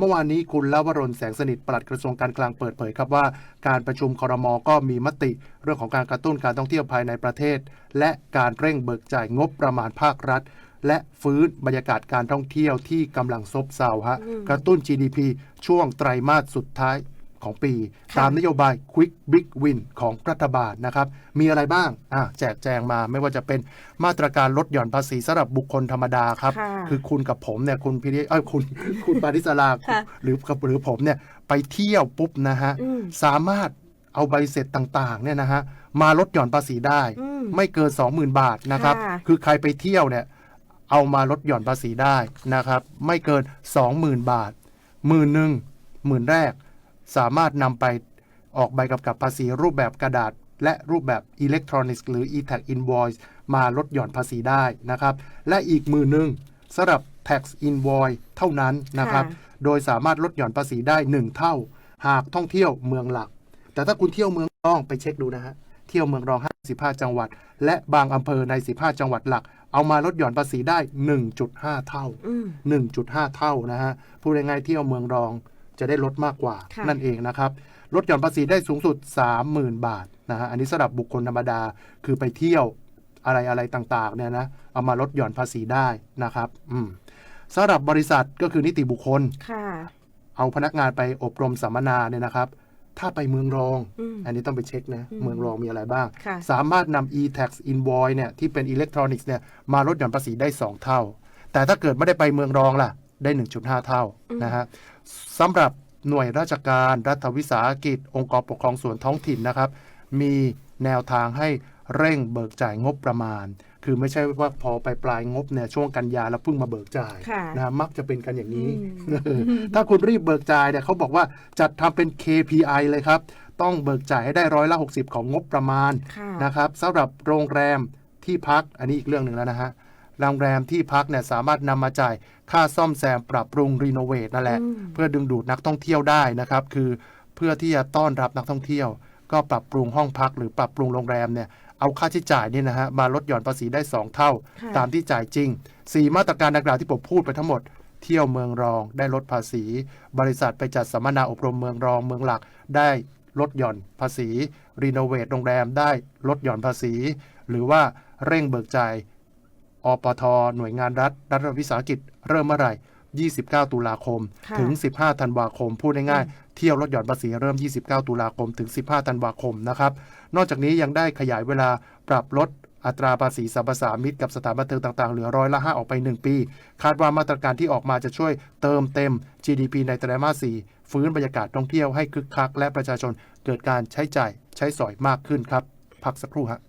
เมื่อวานนี้คุณลวรนแสงสนิทปลัดกระทรวงการคลังเปิดเผยครับว่า การประชุมคอรมอก็มีมติเรื่องของการกระตุ้นการท่องเที่ยวภายในประเทศ และการเร่งเบิกจ่ายงบประมาณภาครัฐ และฟื้นบรรยากาศการท่องเที่ยวที่กำลังซบเซาฮะกระตุ้น GDP ช่วงไตรมาสสุดท้าย ของปีค่ะตามนโยบาย Quick Big Win ของรัฐบาลนะครับ มีอะไรบ้างอะแจกแจงมาไม่ว่าจะเป็นมาตรการลดหย่อนภาษีสำหรับบุคคลธรรมดาครับค่ะคือคุณกับผมเนี่ยคุณพิริเอ้ยคุณคุณปาริสลาค่ะหรือกับหรือผมเนี่ยไปเที่ยวปุ๊บนะฮะอืมสามารถเอาใบเสร็จต่างๆเนี่ยนะฮะมาลดหย่อนภาษีได้อืมไม่เกิน 20,000 บาทนะครับค่ะคือใครไปเที่ยวเนี่ยเอามาลดหย่อนภาษีได้นะครับ ไม่เกิน 20,000 บาทหมื่นหนึ่งหมื่นแรก สามารถนำไปออกใบกำกับภาษีรูปแบบกระดาษ และรูปแบบอิเล็กทรอนิกส์หรือ e-tax invoice มาลดหย่อนภาษีได้นะครับ และอีกหมื่นหนึ่งสำหรับ tax invoice เท่านั้นนะครับค่ะโดยสามารถลดหย่อนภาษีได้ 1 เท่า หากท่องเที่ยวเมืองหลัก แต่ถ้าคุณเที่ยวเมืองรองไปเช็คดูนะฮะ เที่ยวเมืองรอง 55 จังหวัด และบางอำเภอใน 15 จังหวัดหลัก เอามาลดหย่อนภาษีได้ 1.5 เท่าอืม1.5 เท่านะฮะ พูดง่ายๆเที่ยวเมืองรอง จะได้ลดมากกว่าค่ะนั่นเองนะครับลดหย่อนภาษีได้สูงสุด 30,000 บาทนะฮะอันนี้สำหรับบุคคลธรรมดาคือไปเที่ยวอะไรอะไรต่างๆเนี่ยนะเอามาลดหย่อนภาษีได้นะครับอืมสำหรับบริษัทก็คือนิติบุคคลค่ะเอาพนักงานไปอบรมสัมมนาเนี่ยนะครับ ถ้าไปเมืองรองอืมอันนี้ต้องไปเช็คนะอืมเมืองรองมีอะไรบ้างค่ะสามารถนำ e-tax invoice เนี่ยที่เป็นอิเล็กทรอนิกส์เนี่ยมาลดหย่อนภาษีได้ 2 เท่า แต่ถ้าเกิดไม่ได้ไปเมืองรองล่ะได้ 1.5 เท่าอืมนะฮะ สำหรับหน่วยราชการรัฐวิสาหกิจ องค์กรปกครองส่วนท้องถิ่นนะครับ มีแนวทางให้เร่งเบิกจ่ายงบประมาณ คือไม่ใช่ว่าพอไปปลายงบเนี่ยช่วงกันยาแล้วเพิ่งมาเบิกจ่ายค่ะนะฮะมักจะเป็นกันอย่างนี้อืมเออถ้าคุณรีบเบิกจ่ายเนี่ยเขาบอกว่าจัดทำเป็น KPI เลยครับ ต้องเบิกจ่ายให้ได้ร้อยละ60 ของงบประมาณค่ะนะครับสำหรับโรงแรมที่พักอันนี้อีกเรื่องหนึ่งแล้วนะฮะ โรงแรมที่พักเนี่ยสามารถนำมาจ่ายค่าซ่อมแซมปรับปรุงรีโนเวทนั่นแหละอืมเพื่อดึงดูดนักท่องเที่ยวได้นะครับ คือเพื่อที่จะต้อนรับนักท่องเที่ยว ก็ปรับปรุงห้องพักหรือปรับปรุงโรงแรมเนี่ยเอาค่าใช้จ่ายนี่นะฮะมาลดหย่อนภาษีได้ 2 เท่าค่ะตามที่จ่ายจริง 4 มาตรการดังกล่าวที่ผมพูดไปทั้งหมดเที่ยวเมืองรองได้ลดภาษี บริษัทไปจัดสัมมนาอบรมเมืองรองเมืองหลักได้ลดหย่อนภาษี รีโนเวทโรงแรมได้ลดหย่อนภาษี หรือว่าเร่งเบิกจ่าย อปท หน่วยงานรัฐ รัฐวิสาหกิจ เริ่มเมื่อไหร่ 29 ตุลาคมค่ะถึง 15 ธันวาคม พูดง่ายๆ เที่ยวลดหย่อนภาษีเริ่ม 29 ตุลาคม ถึง 15 ธันวาคม นะครับ นอกจากนี้ยังได้ขยายเวลาปรับลดอัตราภาษีสรรพสามิตกับสถานบันเทิงต่างๆ เหลือร้อยละ5ออกไป 1 ปี คาดว่ามาตรการที่ออกมาจะช่วยเติมเต็ม GDP ในไตรมาส 4 ฟื้นบรรยากาศท่องเที่ยวให้คึกคัก และประชาชนเกิดการใช้จ่ายใช้สอยมากขึ้นครับ พักสักครู่ฮะ